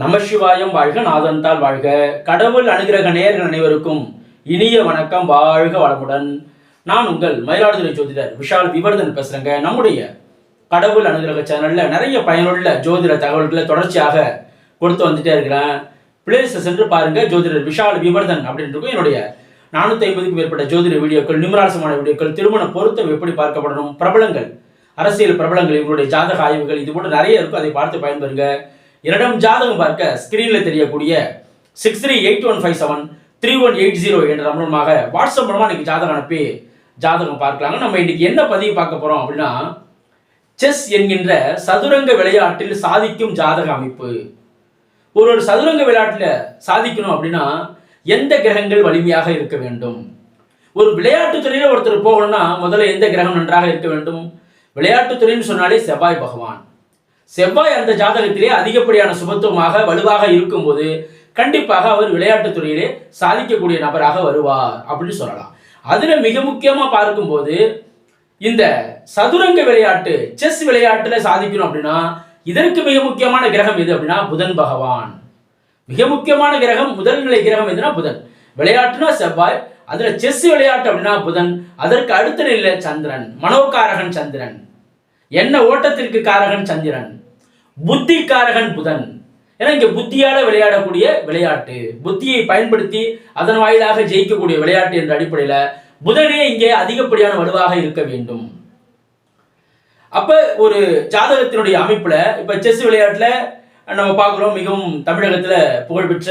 நமசிவாயம் வாழ்க நாதன்தால் வாழ்க. கடவுள் அனுகிரக நேர்கள் அனைவருக்கும் இனிய வணக்கம் வாழ்க வளமுடன். நான் உங்கள் மயிலாடுதுறை ஜோதிடர் விஷால் விவர்தன் பேசுறேங்க. நம்முடைய கடவுள் அனுகிரக சேனல்ல நிறைய பயனுள்ள ஜோதிட தகவல்களை தொடர்ச்சியாக கொடுத்து வந்துட்டே இருக்கிறேன். பிளேஸ் சென்று பாருங்க ஜோதிடர் விஷால் விவர்தன் அப்படின்னு என்னுடைய நானூத்தி ஐம்பதுக்கும் மேற்பட்ட ஜோதிட வீடியோக்கள் நிமராசமான வீடியோக்கள் திருமண பொருத்தம் எப்படி பார்க்கப்படணும் பிரபலங்கள் அரசியல் பிரபலங்கள் இவங்களுடைய ஜாதக ஆய்வுகள் இது போன்ற நிறைய இருக்கும் அதை பார்த்து பயன்பெறுங்க. என்னிடம் ஜாதகம் பார்க்க ஸ்கிரீன்ல தெரியக்கூடிய six three eight one five seven three one eight zero என்ற மூலமாக வாட்ஸ்அப் மூலமா இன்னைக்கு ஜாதகம் அனுப்பி ஜாதகம் பார்க்கலாங்க. நம்ம இன்னைக்கு என்ன பதிவு பார்க்க போறோம் அப்படின்னா செஸ் என்கின்ற சதுரங்க விளையாட்டில் சாதிக்கும் ஜாதக அமைப்பு. ஒரு ஒரு சதுரங்க விளையாட்டில் சாதிக்கணும் அப்படின்னா எந்த கிரகங்கள் வலிமையாக இருக்க வேண்டும்? ஒரு விளையாட்டுத் துறையில் ஒருத்தர் போகணும்னா முதல்ல எந்த கிரகம் நன்றாக இருக்க வேண்டும்? விளையாட்டுத் துறைன்னு சொன்னாலே செவ்வாய் பகவான். செவ்வாய் அந்த ஜாதகத்திலே அதிகப்படியான சுபத்துவமாக வலுவாக இருக்கும்போது கண்டிப்பாக அவர் விளையாட்டுத் துறையிலே சாதிக்கக்கூடிய நபராக வருவார் அப்படின்னு சொல்லலாம். அதில் மிக முக்கியமா பார்க்கும்போது இந்த சதுரங்க விளையாட்டு செஸ் விளையாட்டுல சாதிக்கணும் அப்படின்னா இதற்கு மிக முக்கியமான கிரகம் எது அப்படின்னா புதன் பகவான். மிக முக்கியமான கிரகம் முதல் நிலை கிரகம் எதுனா புதன். விளையாட்டுனா செவ்வாய் அதில் செஸ் விளையாட்டு அப்படின்னா புதன். அதற்கு அடுத்த நிலையில் சந்திரன் மனோகாரகன் சந்திரன். என்ன ஓட்டத்திற்கு காரகன் சந்திரன்? புத்தி காரகன் புதன். ஏன்னா இங்க புத்தியால விளையாடக்கூடிய விளையாட்டு. புத்தியை பயன்படுத்தி அதன் வாயிலாக ஜெயிக்கக்கூடிய விளையாட்டு என்ற அடிப்படையில புதனே இங்கே அதிகப்படியான வலுவாக இருக்க வேண்டும். அப்ப ஒரு ஜாதகத்தினுடைய அமைப்புல இப்ப செஸ் விளையாட்டுல நம்ம பார்க்குறோம் மிகவும் தமிழகத்துல புகழ்பெற்ற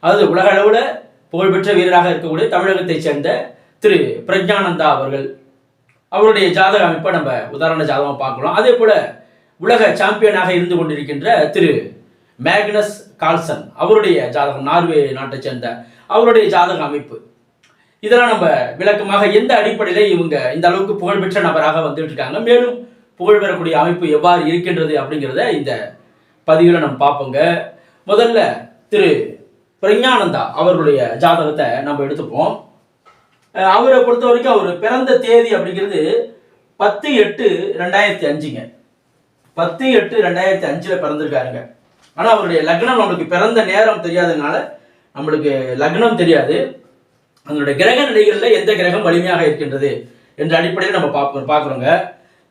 அதாவது உலக அளவில் புகழ்பெற்ற வீரராக இருக்கக்கூடிய தமிழகத்தைச் சேர்ந்த திரு பிரஜானந்தா அவர்கள். அவருடைய ஜாதக அமைப்பை நம்ம உதாரண ஜாதகமாக பார்க்கலாம் அதே போல உலக சாம்பியனாக இருந்து கொண்டிருக்கின்ற திரு மேக்னஸ் கால்சன் அவருடைய ஜாதகம் நார்வே நாட்டைச் சேர்ந்த அவருடைய ஜாதக அமைப்பு. இதெல்லாம் நம்ம விளக்கமாக எந்த அடிப்படையில இவங்க இந்த அளவுக்கு புகழ்பெற்ற நபராக வந்துட்டு இருக்காங்க. மேலும் புகழ் பெறக்கூடிய அமைப்பு எவ்வாறு இருக்கின்றது அப்படிங்கிறத இந்த பதிவில் நம்ம பார்ப்போங்க. முதல்ல திரு பிரஞானந்தா அவர்களுடைய ஜாதகத்தை நம்ம எடுத்துப்போம். அவரை பொறுத்த வரைக்கும் அவர் பிறந்த தேதி அப்படிங்கிறது பத்து எட்டு ரெண்டாயிரத்தி அஞ்சுங்க. பத்து எட்டு ரெண்டாயிரத்தி அஞ்சில் பிறந்திருக்காருங்க. ஆனால் அவருடைய லக்னம் நம்மளுக்கு பிறந்த நேரம் தெரியாததுனால நம்மளுக்கு லக்னம் தெரியாது. அதனுடைய கிரக நிலைகளில் எந்த கிரகம் வலிமையாக இருக்கின்றது என்ற அடிப்படையில் நம்ம பார்ப்போம் பார்க்குறோங்க.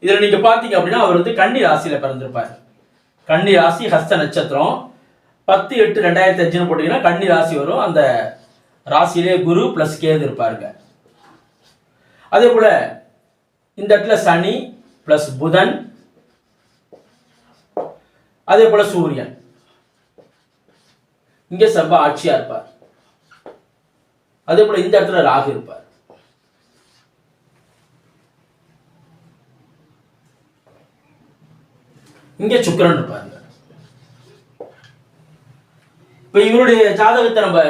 இதில் நீங்கள் பார்த்தீங்க அப்படின்னா அவர் வந்து கன்னி ராசியில் பிறந்திருப்பார். கன்னி ராசி ஹஸ்த நட்சத்திரம். பத்து எட்டு ரெண்டாயிரத்தி அஞ்சுன்னு போட்டிங்கன்னா கன்னி ராசி வரும். அந்த ராசியிலே குரு ப்ளஸ் கேது இருப்பாருங்க. அதே போல இந்த இடத்துல சனி பிளஸ் புதன் அதே போல சூரியன். இங்க செவ்வாய் ஆட்சியா இருப்பார். அதே போல இந்த இடத்துல ராகு இருப்பார். இங்க சுக்கரன் இருப்பாருங்க இப்ப இவருடைய ஜாதகத்தை நம்ம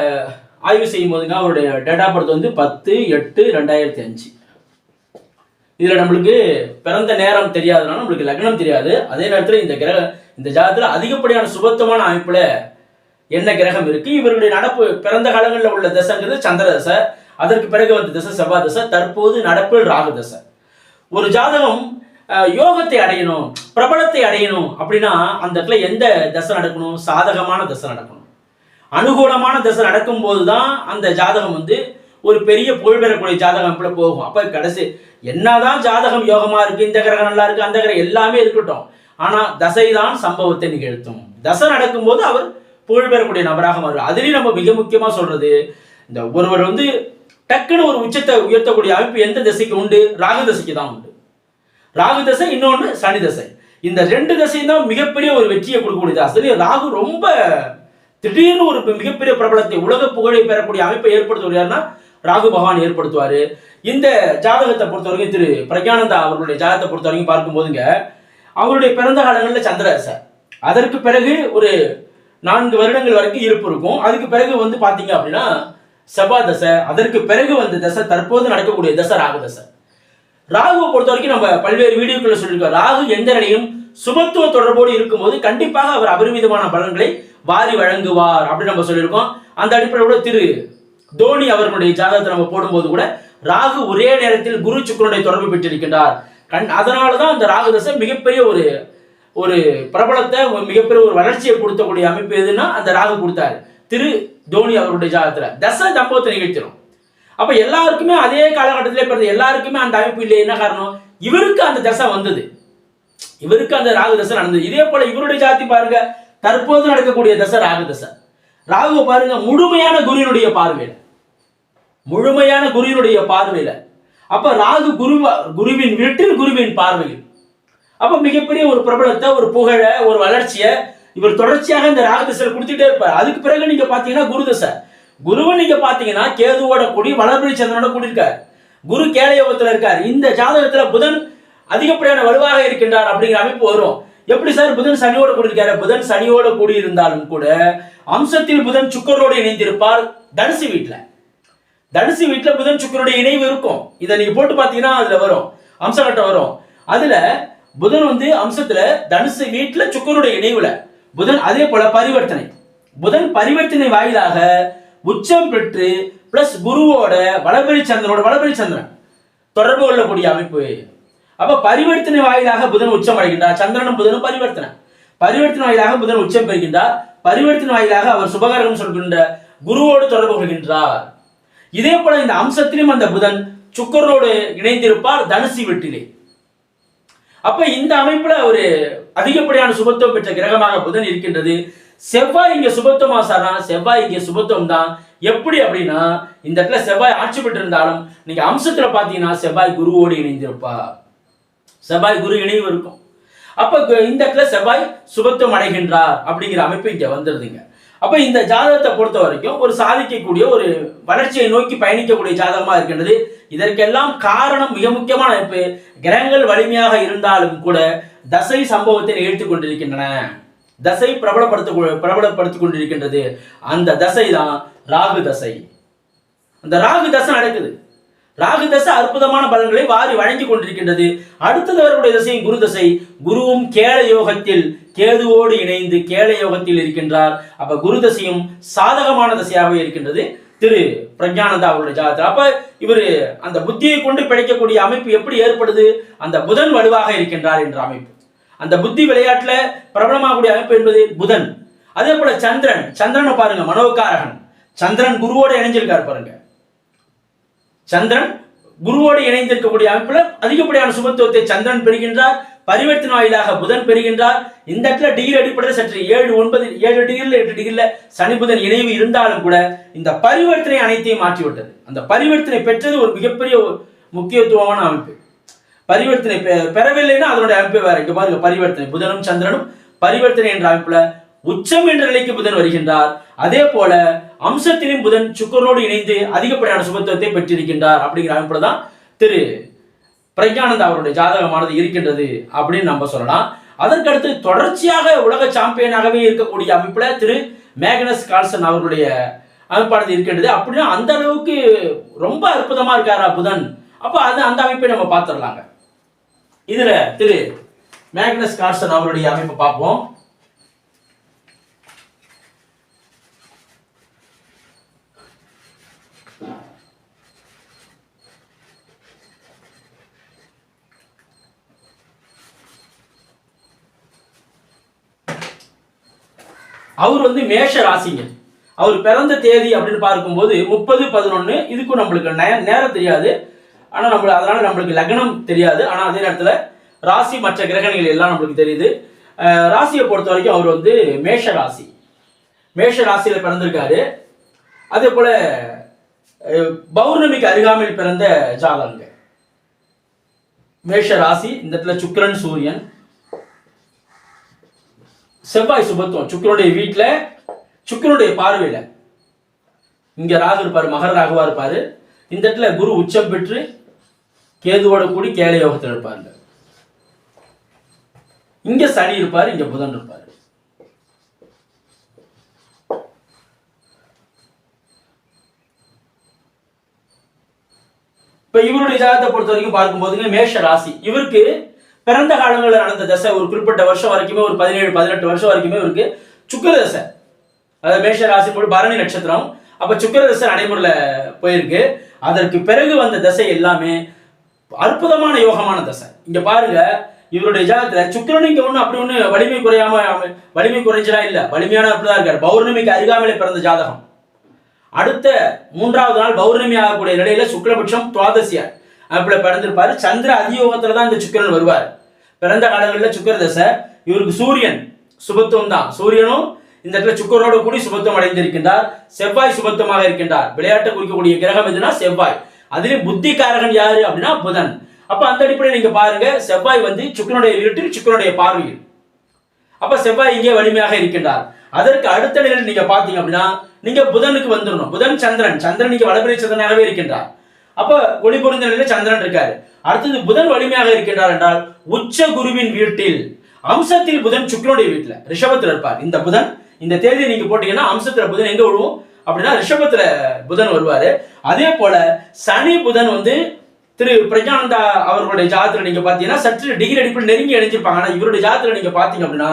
ஆய்வு செய்யும் போதுங்க அவருடைய டேட் ஆஃப் பர்த் வந்து பத்து எட்டு ரெண்டாயிரத்தி அஞ்சு. இதுல நம்மளுக்கு பிறந்த நேரம் தெரியாதனால நம்மளுக்கு லக்னம் தெரியாது. அதே நேரத்தில் இந்த கிரக இந்த ஜாதத்தில் அதிகப்படியான சுபத்துவமான அமைப்புல என்ன கிரகம் இருக்கு? இவர்களுடைய நடப்பு பிறந்த காலங்களில் உள்ள தசைங்கிறது சந்திர தசை. அதற்கு பிறகு வந்த தசை செவ்வாய் தசை. தற்போது நடப்பில் ராகு தசை. ஒரு ஜாதகம் யோகத்தை அடையணும் பிரபலத்தை அடையணும் அப்படின்னா அந்த இடத்துல எந்த தசை நடக்கணும்? சாதகமான தசை நடக்கணும். அனுகூலமான தசை நடக்கும்போது தான் அந்த ஜாதகம் வந்து ஒரு பெரிய புகழ் பெறக்கூடிய ஜாதகம் அமைப்புல போகும். அப்ப கடைசி என்னதான் ஜாதகம் யோகமா இருக்கு இந்த கிரகம் நல்லா இருக்கு அந்த கிரகம் எல்லாமே இருக்கட்டும். ஆனா தசை தான் சம்பவத்தை நிகழ்த்தும். தசை நடக்கும்போது அவர் புகழ் பெறக்கூடிய நபராக மாறும் அதுலயும் நம்ம மிக முக்கியமா சொல்றது இந்த ஒருவர் வந்து டக்குன்னு ஒரு உச்சத்தை உயர்த்தக்கூடிய அமைப்பு எந்த திசைக்கு உண்டு? ராகு தசைக்கு தான் உண்டு. ராகு தசை இன்னொன்று சனி தசை. இந்த ரெண்டு தசையும் தான் மிகப்பெரிய ஒரு வெற்றியை கொடுக்கக்கூடியது அசலி ராகு ரொம்ப திடீர்னு ஒரு மிகப்பெரிய பிரபலத்தை உலக புகழை பெறக்கூடிய அமைப்பை ஏற்படுத்துவாருன்னா ராகு பகவான் ஏற்படுத்துவார். இந்த ஜாதகத்தை பொறுத்த வரைக்கும் திரு பிரஜானந்தா அவர்களுடைய ஜாதகத்தை பொறுத்தவரைக்கும் பார்க்கும்போதுங்க அவருடைய பிறந்த காலங்களில் சந்திரதசை அதற்கு பிறகு ஒரு நான்கு வருடங்கள் வரைக்கும் இருப்பு இருக்கும். அதுக்கு பிறகு வந்து பார்த்தீங்க அப்படின்னா செவ்வாய் தசை அதற்கு பிறகு வந்த தசை தற்போது நடக்கக்கூடிய தசை ராகு தசை. ராகுவை பொறுத்த வரைக்கும் நம்ம பல்வேறு வீடியோக்களை சொல்லியிருக்கோம். ராகு எந்த நிலையும் சுபத்துவ தொடர்போடு இருக்கும்போது கண்டிப்பாக அவர் அபரிமிதமான பலன்களை வாரி வழங்குவார் அப்படின்னு நம்ம சொல்லியிருக்கோம். அந்த அடிப்படையோட திரு தோனி அவர்களுடைய ஜாதகத்தை நம்ம போடும்போது கூட ராகு ஒரே நேரத்தில் குரு சுக்கரனுடைய தொடர்பு பெற்றிருக்கின்றார். கண் அதனால தான் அந்த ராகு தசை மிகப்பெரிய ஒரு ஒரு பிரபலத்தை மிகப்பெரிய ஒரு வளர்ச்சியை கொடுத்தக்கூடிய அமைப்பு எதுன்னா அந்த ராகு கொடுத்தாரு. திரு தோனி அவருடைய ஜாதகத்துல. தசை சம்பவத்தை நிகழ்த்திடும் அப்ப எல்லாருக்குமே அதே காலகட்டத்திலே பிறந்த எல்லாருக்குமே அந்த அமைப்பு இல்லை என்ன காரணம்? இவருக்கு அந்த தசை வந்தது. இவருக்கு அந்த ராகு தசை நடந்தது. இதே போல இவருடைய ஜாதி பாருங்க தற்போது நடக்கக்கூடிய தசை ராகு தசை. ராகுவை பாருங்க முழுமையான குருவினுடைய பார்வையில. முழுமையான குருவினுடைய பார்வையில. அப்ப ராகு குரு குருவின் வீட்டில் குருவின் பார்வையில். அப்ப மிகப்பெரிய ஒரு பிரபலத்தை ஒரு புகழ ஒரு வளர்ச்சியை இவர் தொடர்ச்சியாக இந்த ராகு தசையில் கொடுத்துட்டே இருப்பார். அதுக்கு பிறகு நீங்க பாத்தீங்கன்னா குரு தசை. குருவை நீங்க பாத்தீங்கன்னா கேதுவோட கூடி வளர்பிரி சந்திரனோட கூடி இருக்கார் குரு கேள இருக்கார். இந்த ஜாதகத்துல புதன் அதிகப்படியான வலுவாக இருக்கின்றார் அப்படிங்கிற அமைப்பு வரும். எப்படி சார் புதன் சனியோட கூடியிருக்காரு? புதன் சனியோட கூடி இருந்தாலும் கூட அம்சத்தில் புதன் சுக்கரோடு இணைந்திருப்பார் தனுசு வீட்டுல தனுசு வீட்டுல புதன் சுக்கரோட இணைவு இருக்கும். இதை நீங்க போட்டு பாத்தீங்கன்னா அதுல வரும். அம்சகட்டம் வரும். அதுல புதன் வந்து அம்சத்துல தனுசு வீட்டுல சுக்கரோட இணைவுல. புதன் அதே போல பரிவர்த்தனை. புதன் பரிவர்த்தனை வாயிலாக உச்சம் பெற்று பிளஸ் குருவோட வளபெரி சந்திரனோட வளபெரி சந்திரன். தொடர்பு கொள்ளக்கூடிய அமைப்பு. அப்ப பரிவர்த்தனை வாயிலாக புதன் உச்சம் அடைகின்றார். சந்திரனும் புதனும் பரிவர்த்தனை. பரிவர்த்தனை வாயிலாக புதன் உச்சம் பெறுகின்றார். பரிவர்த்தனை வாயிலாக அவர் சுபகரம் சொல்கின்ற குருவோடு தொடர்பு கொள்கின்றார். இதே போல இந்த அம்சத்திலும் அந்த புதன் சுக்கரோடு இணைந்திருப்பார் தனுசி வெட்டிலே. அப்ப இந்த அமைப்புல ஒரு அதிகப்படியான சுபத்துவம் பெற்ற கிரகமாக புதன் இருக்கின்றது. செவ்வாய் இங்க சுபத்துவமா சாரா? செவ்வாய் இங்க சுபத்துவம் தான். எப்படி அப்படின்னா இந்த இடத்துல செவ்வாய் ஆட்சி பெற்றிருந்தாலும் நீங்க அம்சத்துல பாத்தீங்கன்னா செவ்வாய் குருவோடு இணைந்திருப்பார். செவ்வாய் குரு இணைவு இருக்கும். அப்ப இந்த இடத்துல செவ்வாய் சுபத்துவம் அடைகின்றார் அப்படிங்கிற அமைப்பு இங்க வந்துடுதுங்க அப்ப இந்த ஜாதகத்தை பொறுத்த வரைக்கும் ஒரு சாதிக்கக்கூடிய ஒரு வளர்ச்சியை நோக்கி பயணிக்கக்கூடிய ஜாதகமா இருக்கின்றது. இதற்கெல்லாம் காரணம் மிக முக்கியமான அமைப்பு. கிரகங்கள் வலிமையாக இருந்தாலும் கூட தசை சம்பவத்தை நிகழ்த்திக் கொண்டிருக்கின்றன. தசை பிரபலப்படுத்த பிரபலப்படுத்திக் கொண்டிருக்கின்றது. அந்த தசை தான் ராகு தசை. அந்த ராகு தசை நடக்குது. ராகு தசை அற்புதமான பலன்களை வாரி வழங்கி கொண்டிருக்கின்றது. அடுத்தது வரக்கூடிய தசையும் குரு தசை. குருவும் கேள யோகத்தில் கேதுவோடு இணைந்து கேள யோகத்தில் இருக்கின்றார். அப்ப குரு தசையும் சாதகமான தசையாக இருக்கின்றது. திரு பிரஜானந்தா அவருடைய ஜாதகத்தில். அப்ப இவர் அந்த புத்தியை கொண்டு பிழைக்கக்கூடிய அமைப்பு எப்படி ஏற்படுது? அந்த புதன் வலுவாக இருக்கின்றார் என்ற அமைப்பு. அந்த புத்தி விளையாட்டுல பிரபலமாகக்கூடிய அமைப்பு என்பது புதன். அதே போல சந்திரன். சந்திரனை பாருங்க மனோகாரகன். சந்திரன் குருவோட இணைஞ்சிருக்காரு பாருங்க. சந்திரன் குருவோடு இணைந்திருக்கக்கூடிய அமைப்புல அதிகப்படியான சுபத்துவத்தை சந்திரன் பெறுகின்றார். பரிவர்த்தனை வாயிலாக புதன் பெறுகின்றார். இந்த இடத்துல டிகிரி அடிப்படையில் சற்று ஏழு ஒன்பது ஏழு டிகிரில எட்டு டிகிரில சனி புதன் இணைவு இருந்தாலும் கூட இந்த பரிவர்த்தனை அனைத்தையும் மாற்றிவிட்டது. அந்த பரிவர்த்தனை பெற்றது ஒரு மிகப்பெரிய முக்கியத்துவமான அமைப்பு. பரிவர்த்தனை பெறவில்லைன்னா அதனுடைய அமைப்பு வேற. இங்க பாருங்க பரிவர்த்தனை புதனும் சந்திரனும் பரிவர்த்தனை என்ற அமைப்புல உச்சம் என்ற நிலைக்கு புதன் வருகின்றார். அதே போல அம்சத்திலும் புதன் சுக்கரனோடு இணைந்து அதிகப்படியான சுபத்துவத்தை பெற்றிருக்கின்றார் அப்படிங்கிற அமைப்புல தான் திரு பிரஜானந்த் அவருடைய ஜாதகமானது இருக்கின்றது அப்படின்னு நம்ம சொல்லலாம். அதற்கடுத்து தொடர்ச்சியாக உலக சாம்பியனாகவே இருக்கக்கூடிய அமைப்புல திரு மேக்னஸ் கால்சன் அவர்களுடைய அமைப்பானது இருக்கின்றது. அப்படின்னா அந்த அளவுக்கு ரொம்ப அற்புதமா இருக்காரா புதன். அப்ப அது அந்த அமைப்பை நம்ம பார்த்துடலாங்க. இதுல திரு மேக்னஸ் கார்சன் அவருடைய அமைப்பை பார்ப்போம். அவர் வந்து மேஷ ராசிங்க அவர் பிறந்த தேதி அப்படின்னு பார்க்கும்போது முப்பது பதினொன்று இதுக்கும் நம்மளுக்கு நே- நேரம் தெரியாது. ஆனால் நம்மளுக்கு அதனால் நம்மளுக்கு லக்னம் தெரியாது. ஆனால் அதே நேரத்தில் ராசி மற்ற கிரகணிகள் எல்லாம் நம்மளுக்கு தெரியுது. ராசியை பொறுத்த வரைக்கும் அவர் வந்து மேஷ ராசி மேஷ ராசியில் பிறந்திருக்காரு. அதே போல் பௌர்ணமிக்கு அருகாமையில் பிறந்த ஜாதகங்க. மேஷ ராசி இந்த இடத்துல சுக்கரன் சூரியன். செவ்வாய் சுபத்துவம். சுக்கரனுடைய வீட்டில் சுக்கிரனுடைய பார்வையில. இங்க ராகு இருப்பார் மகர ராகுவா இருப்பாரு. இந்த இடத்துல குரு உச்சம் பெற்று கேதுவோட கூடி கேள யோகத்தில் இருப்பார் இங்க சனி இருப்பாரு இங்க புதன் இருப்பாரு. இப்ப இவருடைய ஜாதகத்தை பொறுத்த வரைக்கும் பார்க்கும்போதுங்க மேஷ ராசி. இவருக்கு பிறந்த காலங்களில் நடந்த தசை ஒரு குறிப்பிட்ட வருஷம் வரைக்குமே ஒரு பதினேழு பதினெட்டு வருஷம் வரைக்குமே இருக்கு. சுக்கர தசை. அதாவது மேஷ ராசி போட்டு பரணி நட்சத்திரம். அப்ப சுக்கர தசை நடைமுறையில போயிருக்கு. அதற்கு பிறகு வந்த தசை எல்லாமே அற்புதமான யோகமான தசை. இங்க பாருங்க இவருடைய ஜாதகத்துல சுக்கிரன் ஒண்ணு அப்படி ஒண்ணு வலிமை குறையாம வலிமை குறைஞ்சலா இல்ல. வலிமையான அப்படிதான் இருக்காரு. பௌர்ணமிக்கு அருகாமையில பிறந்த ஜாதகம். அடுத்த மூன்றாவது நாள் பௌர்ணமி ஆகக்கூடிய நிலையில சுக்லபட்சம் துவாதசியா அப்படி பிறந்திருப்பாரு. சந்திர அதியோகத்துல தான் இந்த சுக்கிரன் வருவார். பிறந்த காலங்களில் சுக்கர தசை இவருக்கு சூரியன் சுபத்துவம் தான். சூரியனும் இந்த இடத்துல சுக்கரோடு கூடி சுபத்துவம் அடைந்திருக்கின்றார். செவ்வாய் சுபத்துவமாக இருக்கின்றார். விளையாட்டை குறிக்கக்கூடிய கிரகம் எதுனா செவ்வாய். அதிலே புத்திகாரகன் யாரு அப்படின்னா புதன். அப்ப அந்த அடிப்படையில் நீங்க பாருங்க செவ்வாய் வந்து சுக்கரனுடைய இருட்டில் சுக்கரனுடைய பார்வையில். அப்ப செவ்வாய் இங்கே வலிமையாக இருக்கின்றார். அதற்கு அடுத்த நிலையில் நீங்க பாத்தீங்க அப்படின்னா நீங்க புதனுக்கு வந்துடணும். புதன் சந்திரன். சந்திரன் இங்கே வளபிறை சந்திரனாகவே இருக்கின்றார். அப்ப ஒளி பொருந்த நிலையில சந்திரன் இருக்காரு. அடுத்தது புதன் வலிமையாக இருக்கின்றார் என்றால் உச்ச குருவின் வீட்டில் அம்சத்தில் புதன் சுக்கரனுடைய வீட்டுல ரிஷபத்துல இருப்பார். இந்த புதன் இந்த தேதியை நீங்க போட்டீங்கன்னா அம்சத்துல புதன் எங்க விழுவோம்? அப்படின்னா ரிஷபத்துல புதன் வருவாரு. அதே போல சனி புதன் வந்து திரு பிரஜானந்தா அவர்களுடைய ஜாதத்துல நீங்க பாத்தீங்கன்னா சற்று டிகிரி அடிப்பில் நெருங்கி அடைஞ்சிருப்பாங்க ஆனா இவருடைய ஜாதத்துல நீங்க பாத்தீங்க அப்படின்னா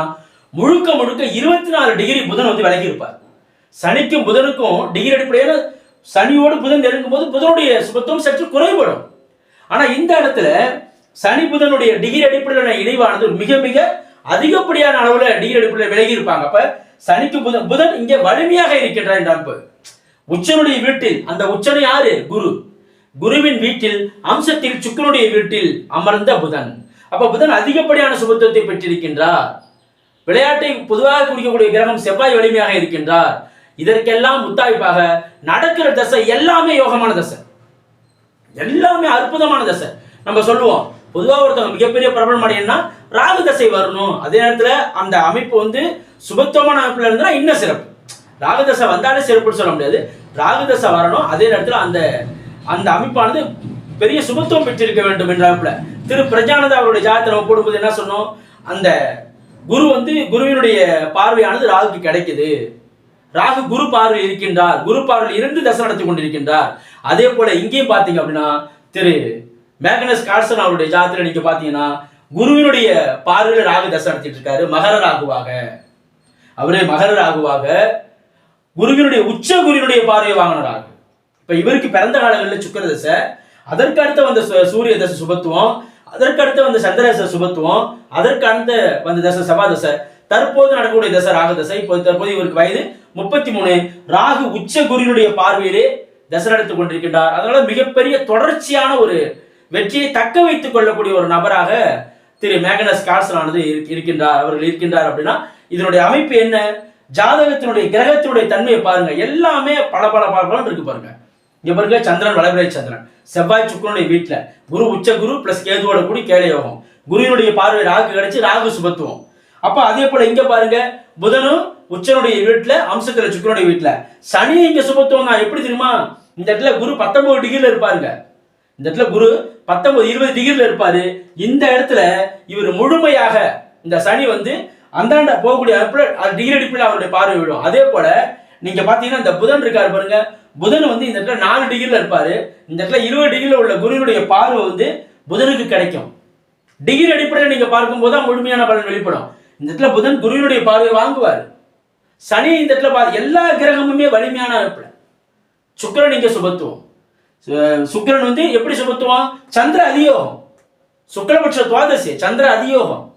முழுக்க முழுக்க இருபத்தி நாலு டிகிரி புதன் வந்து விலகி இருப்பார். சனிக்கும் புதனுக்கும் டிகிரி அடிப்படையில சனியோடு புதன் நெருங்கும் போது புதனுடைய சுபத்துவம் சற்று குறைபடும். ஆனா இந்த இடத்துல சனி புதனுடைய டிகிரி அடிப்படையிலான இணைவானது மிக மிக அதிகப்படியான அளவுல டிகிரி அடிப்படையில் விலகி இருப்பாங்க. அப்ப சனிக்கு புதன் புதன் இங்கே வலிமையாக இருக்கின்றார் என்றால் இப்ப உச்சனுடைய வீட்டில் அந்த உச்சனை யாரு? குரு. குருவின் வீட்டில் அம்சத்தில் சுக்கனுடைய வீட்டில் அமர்ந்த புதன். அப்ப புதன் அதிகப்படியான சுபத்துவத்தை பெற்றிருக்கின்றார். விளையாட்டை பொதுவாக குறிக்கக்கூடிய கிரகம் செவ்வாய் வலிமையாக இருக்கின்றார். இதற்கெல்லாம் முத்தாய்ப்பாக நடக்கிற தசை எல்லாமே யோகமான தசை. எல்லாமே அற்புதமான தசை. நம்ம சொல்லுவோம் பொதுவாக ஒருத்தவங்க மிகப்பெரிய பிரபலம் அடையணும்னா ராகு தசை வரணும். அதே நேரத்தில் அந்த அமைப்பு வந்து சுபத்துவமான அமைப்புல இருந்தால் இன்னும் சிறப்பு. ராகு தசை வந்தாலே சிறப்புன்னு சொல்ல முடியாது. ராகு தசை வரணும். அதே நேரத்தில் அந்த அந்த அமைப்பானது பெரிய சுபத்துவம் பெற்றிருக்க வேண்டும் என்ற அமைப்பில். திரு பிரஜானந்த அவருடைய ஜாதகத்தை நம்ம போடும்போது என்ன சொன்னோம்? அந்த குரு வந்து குருவினுடைய பார்வையானது ராகுக்கு கிடைக்குது. ராகு குரு பார்வை இருக்கின்றார். குரு பார்வையில் இருந்து தசை நடத்தி கொண்டிருக்கின்றார். அதே போல இங்கேயும் பாத்தீங்க அப்படின்னா திரு மேக்னஸ் கார்சன் அவருடைய ஜாதகத்தில் நீங்க பாத்தீங்கன்னா குருவினுடைய பார்வையில் ராகு தசை நடத்திட்டு இருக்காரு மகர ராகுவாக. அவரே மகர ராகுவாக குருவினுடைய உச்ச குருவினுடைய பார்வையை வாங்கின ராகு. இப்ப இவருக்கு பிறந்த காலங்களில் சுக்கர தசை அதற்கு அடுத்து வந்த சூரிய தசை சுபத்துவம் அதற்கு அடுத்து வந்த சந்திர சுபத்துவம் அதற்கு அடுத்த வந்த தசை சபாதசை தற்போது நடக்கக்கூடிய தசை ராகு தசை. இப்போ தற்போது இவருக்கு வயது முப்பத்தி மூணு ராகு உச்ச குருவினுடைய பார்வையிலே தசை நடத்தி கொண்டிருக்கின்றார். அதனால மிகப்பெரிய தொடர்ச்சியான ஒரு வெற்றியை தக்க வைத்துக் கொள்ளக்கூடிய ஒரு நபராக திரு மேகனஸ் கார்சன் ஆனது இருக்கின்றார். அவர்கள் இருக்கின்றார் அப்படின்னா இதனுடைய அமைப்பு என்ன? ஜாதகத்தினுடைய கிரகத்தினுடைய தன்மையை பாருங்க. எல்லாமே பல பல பல பலன் இருக்கு பாருங்க. இங்க பாருங்க சந்திரன் வளபிரை சந்திரன். செவ்வாய் சுக்கரனுடைய வீட்டுல. குரு உச்ச குரு பிளஸ் கேதுவோட கூடி கேளை யோகம் குருவினுடைய பார்வை ராகு கிடைச்சு ராகு சுபத்துவம். அப்ப அதே போல இங்க பாருங்க புதனும் உச்சனுடைய வீட்டுல அம்சத்துல சுக்கரனுடைய வீட்டுல. சனி இங்க சுபத்துவம் தான். எப்படி தெரியுமா? இந்த இடத்துல குரு பத்தொன்பது டிகிரில இருப்பாருங்க. இந்த இடத்துல குரு பத்தொன்பது இருபது டிகிரில இருப்பாரு. இந்த இடத்துல இவர் முழுமையாக இந்த சனி வந்து அந்தாண்ட போகக்கூடிய அமைப்புல டிகிரி அடிப்பில் அவருடைய பார்வை விடும் அதே போல நீங்க பாத்தீங்கன்னா இந்த புதன் இருக்காரு பாருங்க. புதன் வந்து இந்த இடத்துல நாலு டிகிரில இருப்பாரு. இந்த இடத்துல இருபது டிகிரில உள்ள குருவினுடைய பார்வை வந்து புதனுக்கு கிடைக்கும். டிகிரி அடிப்படையில் நீங்க பார்க்கும்போது தான் முழுமையான பலன் வெளிப்படும். இந்த இடத்துல புதன் குருவினுடைய பார்வை வாங்குவார். சனி இந்த இடத்துல பாரு எல்லா கிரகமுமே வலிமையான அமைப்புல சுக்கிரன் இங்கே சுபத்துவம். சு- சுக்கிரன் வந்து எப்படி சுபத்துவம்? சந்திர அதியோகம். சுக்லபட்ச துவாதசி சந்திர அதியோகம்.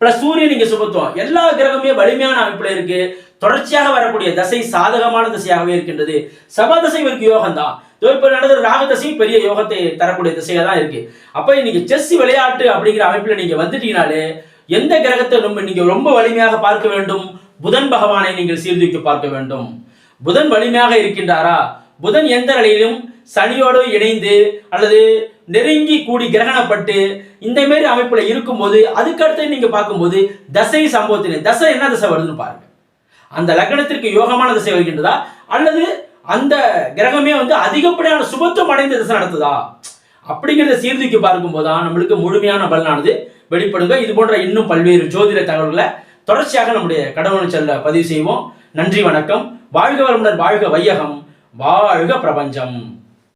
பிளஸ் சூரியன் இங்கே சுபத்துவம். எல்லா கிரகமே வலிமையான அமைப்புல இருக்கு. தொடர்ச்சியாக வரக்கூடிய தசை சாதகமான திசையாகவே இருக்கின்றது. சபாதசை இவருக்கு யோகம் தான் இப்போ நடக்கிற ராக பெரிய யோகத்தை தரக்கூடிய திசையா தான் இருக்கு. அப்ப நீங்க செஸ் விளையாட்டு அப்படிங்கிற அமைப்புல நீங்க வந்துட்டீங்கனாலே எந்த கிரகத்தை ரொம்ப நீங்கள் ரொம்ப வலிமையாக பார்க்க வேண்டும்? புதன் பகவானை நீங்கள் சீர்தூக்கி பார்க்க வேண்டும். புதன் வலிமையாக இருக்கின்றாரா? புதன் எந்த நிலையிலும் சனியோடு இணைந்து அல்லது நெருங்கி கூடி கிரகணப்பட்டு இந்த மாதிரி அமைப்புல இருக்கும்போது அதுக்கடுத்து நீங்க பார்க்கும்போது தசை சம்பவத்தினை தசை என்ன தசை வருதுன்னு பாருங்க. அந்த லக்னத்திற்கு யோகமான திசை வருகின்றதா? அல்லது அந்த கிரகமே வந்து அதிகப்படியான சுபத்துவம் அடைந்த திசை நடத்துதா? அப்படிங்கிறத சீர்தூக்கி பார்க்கும்போது தான் நம்மளுக்கு முழுமையான பலனானது. வெளிப்படுங்க. இது போன்ற இன்னும் பல்வேறு ஜோதிட தகவல்களை தொடர்ச்சியாக நம்முடைய கடவுள் செல்ல பதிவு செய்வோம். நன்றி வணக்கம். வாழ்க வளமுடன் வாழ்க வையகம். வாழ்க பிரபஞ்சம்.